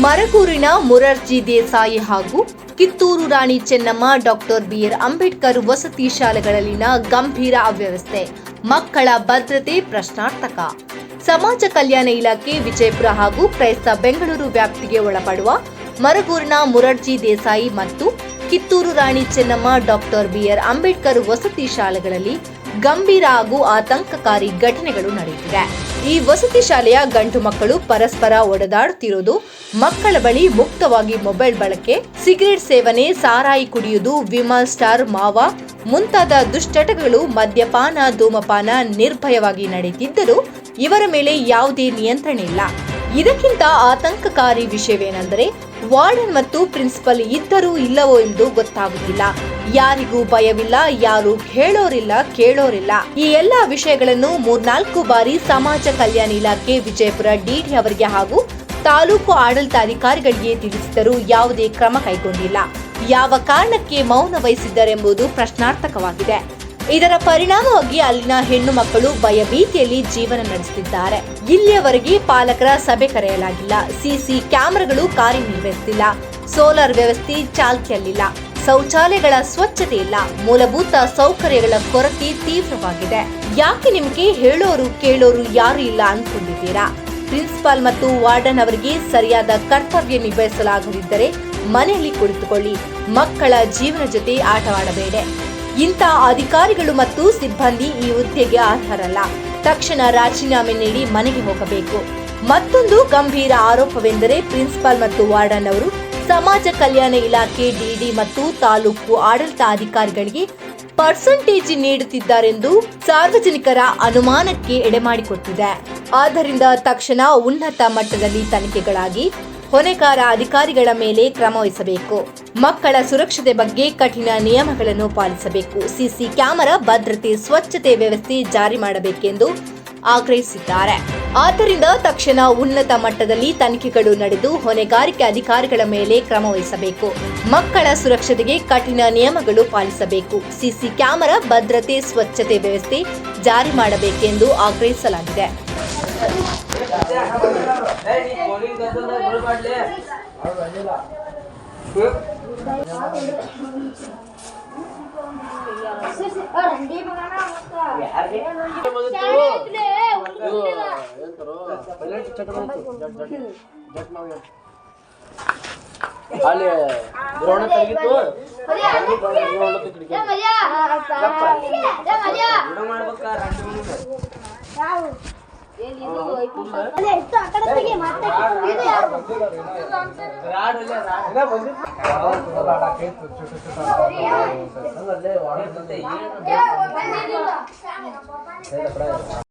ಮರಗೂರಿನ ಮುರಾರ್ಜಿ ದೇಸಾಯಿ ಹಾಗೂ Kittur Rani Chennamma doctor B R Ambedkar ವಸತಿ ಶಾಲೆಗಳಲ್ಲಿನ ಗಂಭೀರ ಅವ್ಯವಸ್ಥೆ, ಮಕ್ಕಳ ಭದ್ರತೆ ಪ್ರಶ್ನಾರ್ಥಕ. ಸಮಾಜ ಕಲ್ಯಾಣ ಇಲಾಖೆ ವಿಜಯಪುರ ಹಾಗೂ ಕ್ರೈಸ್ತ ಬೆಂಗಳೂರು ವ್ಯಾಪ್ತಿಗೆ ಒಳಪಡುವ ಮರಗೂರಿನ ಮುರಾರ್ಜಿ ದೇಸಾಯಿ ಮತ್ತು ಕಿತ್ತೂರು ರಾಣಿ ಚೆನ್ನಮ್ಮ ಡಾಕ್ಟರ್ ಬಿಆರ್ ಅಂಬೇಡ್ಕರ್ ವಸತಿ ಶಾಲೆಗಳಲ್ಲಿ ಗಂಭೀರ ಹಾಗೂ ಆತಂಕಕಾರಿ ಘಟನೆಗಳು ನಡೆಯುತ್ತಿವೆ. ಈ ವಸತಿ ಶಾಲೆಯ ಗಂಡು ಮಕ್ಕಳು ಪರಸ್ಪರ ಒಡೆದಾಡುತ್ತಿರುವುದು, ಮಕ್ಕಳ ಬಳಿ ಮುಕ್ತವಾಗಿ ಮೊಬೈಲ್ ಬಳಕೆ, ಸಿಗರೇಟ್ ಸೇವನೆ, ಸಾರಾಯಿ ಕುಡಿಯುವುದು ವಿಮಲ್ ಸ್ಟಾರ್ ಮಾವ ಮುಂತಾದ ದುಶ್ಚಟಗಳು ಮದ್ಯಪಾನ, ಧೂಮಪಾನ ನಿರ್ಭಯವಾಗಿ ನಡೆಯುತ್ತಿದ್ದರೂ ಇವರ ಮೇಲೆ ಯಾವುದೇ ನಿಯಂತ್ರಣ ಇಲ್ಲ. ಇದಕ್ಕಿಂತ ಆತಂಕಕಾರಿ ವಿಷಯವೇನೆಂದರೆ ವಾರ್ಡನ್ ಮತ್ತು ಪ್ರಿನ್ಸಿಪಲ್ ಇದ್ದರೂ ಇಲ್ಲವೋ ಎಂದು ಗೊತ್ತಾಗುತ್ತಿಲ್ಲ. ಯಾರಿಗೂ ಭಯವಿಲ್ಲ, ಯಾರು ಹೇಳೋರಿಲ್ಲ, ಕೇಳೋರಿಲ್ಲ. ಈ ಎಲ್ಲಾ ವಿಷಯಗಳನ್ನು ಮೂರ್ನಾಲ್ಕು ಬಾರಿ ಸಮಾಜ ಕಲ್ಯಾಣ ಇಲಾಖೆ ವಿಜಯಪುರ ಡಿಡಿ ಅವರಿಗೆ ಹಾಗೂ ತಾಲೂಕು ಆಡಳಿತಾಧಿಕಾರಿಗಳಿಗೆ ತಿಳಿಸಿದರೂ ಯಾವುದೇ ಕ್ರಮ ಕೈಗೊಂಡಿಲ್ಲ. ಯಾವ ಕಾರಣಕ್ಕೆ ಮೌನ ವಹಿಸಿದ್ದರೆಂಬುದು ಪ್ರಶ್ನಾರ್ಥಕವಾಗಿದೆ. ಇದರ ಪರಿಣಾಮವಾಗಿ ಅಲ್ಲಿನ ಹೆಣ್ಣು ಮಕ್ಕಳು ಭಯಭೀತಿಯಲ್ಲಿ ಜೀವನ ನಡೆಸುತ್ತಿದ್ದಾರೆ. ಇಲ್ಲಿಯವರೆಗೆ ಪಾಲಕರ ಸಭೆ ಕರೆಯಲಾಗಿಲ್ಲ. ಸಿಸಿ ಕ್ಯಾಮೆರಾಗಳು ಕಾರ್ಯನಿರ್ವಹಿಸುತ್ತಿಲ್ಲ. ಸೋಲಾರ್ ವ್ಯವಸ್ಥೆ ಚಾಲ್ತಿಯಲ್ಲಿಲ್ಲ. ಶೌಚಾಲಯಗಳ ಸ್ವಚ್ಛತೆ ಇಲ್ಲ. ಮೂಲಭೂತ ಸೌಕರ್ಯಗಳ ಕೊರತೆ ತೀವ್ರವಾಗಿದೆ. ಯಾಕೆ ನಿಮಗೆ ಹೇಳೋರು ಕೇಳೋರು ಯಾರು ಇಲ್ಲ ಅನ್ಕೊಂಡಿದ್ದೀರಾ? ಪ್ರಿನ್ಸಿಪಾಲ್ ಮತ್ತು ವಾರ್ಡನ್ ಅವರಿಗೆ ಸರಿಯಾದ ಕರ್ತವ್ಯ ನಿಭಾಯಿಸಲಾಗದಿದ್ದರೆ ಮನೆಯಲ್ಲಿ ಕುಳಿತುಕೊಳ್ಳಿ. ಮಕ್ಕಳ ಜೀವನ ಜೊತೆ ಆಟವಾಡಬೇಡ. ಇಂಥ ಅಧಿಕಾರಿಗಳು ಮತ್ತು ಸಿಬ್ಬಂದಿ ಈ ಹುದ್ದೆಗೆ ಅರ್ಹರಲ್ಲ. ತಕ್ಷಣ ರಾಜೀನಾಮೆ ನೀಡಿ ಮನೆಗೆ ಹೋಗಬೇಕು. ಮತ್ತೊಂದು ಗಂಭೀರ ಆರೋಪವೆಂದರೆ ಪ್ರಿನ್ಸಿಪಾಲ್ ಮತ್ತು ವಾರ್ಡನ್ ಅವರು ಸಮಾಜ ಕಲ್ಯಾಣ ಇಲಾಖೆ, ಡಿಡಿ ಮತ್ತು ತಾಲೂಕು ಆಡಳಿತಾಧಿಕಾರಿಗಳಿಗೆ ಪರ್ಸೆಂಟೇಜ್ ನೀಡುತ್ತಿದ್ದಾರೆಂದು ಸಾರ್ವಜನಿಕರ ಅನುಮಾನಕ್ಕೆ ಎಡೆಮಾಡಿಕೊಟ್ಟಿದೆ ಆದ್ದರಿಂದ ತಕ್ಷಣ ಉನ್ನತ ಮಟ್ಟದಲ್ಲಿ ತನಿಖೆಗಳಾಗಿ ಹೊಣೆಗಾರ ಅಧಿಕಾರಿಗಳ ಮೇಲೆ ಕ್ರಮ ವಹಿಸಬೇಕು. ಮಕ್ಕಳ ಸುರಕ್ಷತೆ ಬಗ್ಗೆ ಕಠಿಣ ನಿಯಮಗಳನ್ನು ಪಾಲಿಸಬೇಕು. ಸಿಸಿ ಕ್ಯಾಮೆರಾ, ಭದ್ರತೆ, ಸ್ವಚ್ಛತೆ ವ್ಯವಸ್ಥೆ ಜಾರಿ ಮಾಡಬೇಕೆಂದು ಆಗ್ರಹಿಸಿದ್ದಾರೆ. ಆದ್ದರಿಂದ ತಕ್ಷಣ ಉನ್ನತ ಮಟ್ಟದಲ್ಲಿ ತನಿಖೆಗಳು ನಡೆದು ಹೊಣೆಗಾರಿಕೆ ಅಧಿಕಾರಿಗಳ ಮೇಲೆ ಕ್ರಮ ವಹಿಸಬೇಕು ಮಕ್ಕಳ ಸುರಕ್ಷತೆಗೆ ಕಠಿಣ ನಿಯಮಗಳು ಪಾಲಿಸಬೇಕು ಸಿಸಿ ಕ್ಯಾಮೆರಾ ಭದ್ರತೆ ಸ್ವಚ್ಛತೆ ವ್ಯವಸ್ಥೆ ಜಾರಿ ಮಾಡಬೇಕೆಂದು ಆಗ್ರಹಿಸಲಾಗಿದೆ लेट चट में जट जट जट ना हो हाले कोण तगी तो तगी कोण होलो तिकडे जा मज़ा जा मज़ा ಬಿಡು ಮಾಡಬೇಕು ರಂಡಿ ಮುಂದೆ ಯಾವು ಎಲ್ಲಿ ಇದು ಐಪುಸ್ ಅಲ್ಲ ಇತ್ತು ಆ ಕಡೆ ತಗಿ ಮತ್ತೆ ಇದು ಯಾರು ರಾಡ್ ಅಲ್ಲ ರಾಡ್ ಇನ್ನ ಬಂದಿತ್ತು ರಾಡ್ ಹಾಕಿ ಚುಟ್ಟು ಚುಟ್ಟು ಅಲ್ಲೇ ವಾಡಿ ಬಂದೆ ಏನು ಬಂದಿಲ್ಲ